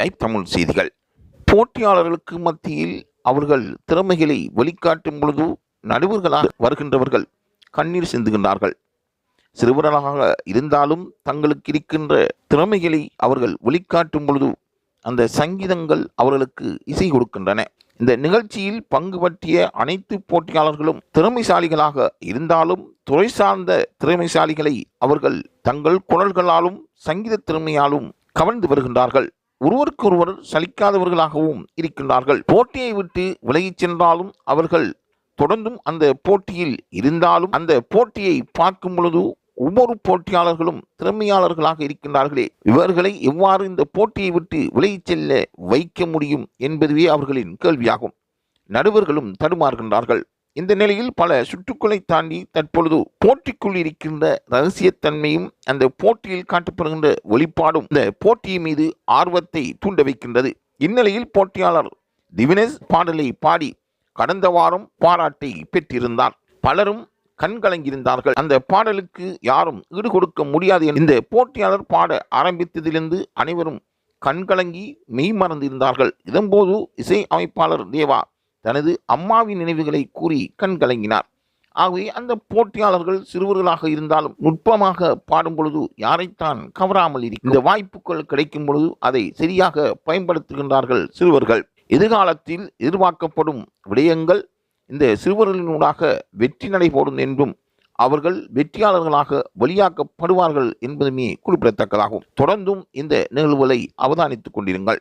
Live Tamil செய்திகள். போட்டியாளர்களுக்கு மத்தியில் அவர்கள் திறமைகளை வெளிக்காட்டும் பொழுது நடுவர்களாக வருகின்றவர்கள் கண்ணீர் சிந்துகின்றார்கள். சிறுவர்களாக இருந்தாலும் தங்களுக்கு இருக்கின்ற திறமைகளை அவர்கள் வெளிக்காட்டும் பொழுது அந்த சங்கீதங்கள் அவர்களுக்கு இசை கொடுக்கின்றன. இந்த நிகழ்ச்சியில் பங்கு பற்றிய அனைத்து போட்டியாளர்களும் திறமைசாலிகளாக இருந்தாலும் துறை சார்ந்த திறமைசாலிகளை அவர்கள் தங்கள் குரல்களாலும் சங்கீத திறமையாலும் கவர்ந்து வருகின்றார்கள். ஒருவருக்கொருவர் சலிக்காதவர்களாகவும் இருக்கின்றார்கள். போட்டியை விட்டு விலகிச் சென்றாலும் அவர்கள் தொடர்ந்தும் அந்த போட்டியில் இருந்தாலும் அந்த போட்டியை பார்க்கும் பொழுது ஒவ்வொரு போட்டியாளர்களும் திறமையாளர்களாக இருக்கின்றார்களே. இவர்களை எவ்வாறு இந்த போட்டியை விட்டு விலகிச் செல்ல வைக்க முடியும் என்பதுவே அவர்களின் கேள்வியாகும். நடுவர்களும் தடுமாறுகின்றார்கள். இந்த நிலையில் பல சுற்றுக்களை தாண்டி தற்பொழுது போட்டிக்குள் இருக்கின்ற ரகசியத்தன்மையும் அந்த போட்டியில் காட்டப்படுகின்ற வெளிப்பாடும் இந்த போட்டி மீது ஆர்வத்தை தூண்ட வைக்கின்றது. இந்நிலையில் போட்டியாளர் திவினேஷ் பாடலை பாடி கடந்த வாரம் பாராட்டை பெற்றிருந்தார். பலரும் கண்கலங்கியிருந்தார்கள் அந்த பாடலுக்கு யாரும் ஈடு கொடுக்க முடியாது என இந்த போட்டியாளர் பாட ஆரம்பித்ததிலிருந்து அனைவரும் கண்கலங்கி மெய் மறந்திருந்தார்கள். இதன்போது இசை அமைப்பாளர் தேவா தனது அம்மாவின் நினைவுகளை கூறி கண்கலங்கினார் ஆகவே அந்த போட்டியாளர்கள் சிறுவர்களாக இருந்தாலும் நுட்பமாக பாடும் பொழுது யாரைத்தான் கவராமல் இருக்கும். இந்த வாய்ப்புகள் கிடைக்கும் பொழுது அதை சரியாக பயன்படுத்துகின்றார்கள் சிறுவர்கள். எதிர்காலத்தில் எதிர்பார்க்கப்படும் விடயங்கள் இந்த சிறுவர்களினூடாக வெற்றி நடைபோடும் என்றும் அவர்கள் வெற்றியாளர்களாக வழியாக்கப்படுவார்கள் என்பதுமே குறிப்பிடத்தக்கதாகும். தொடர்ந்தும் இந்த நிகழ்வுகளை அவதானித்துக் கொண்டிருங்கள்.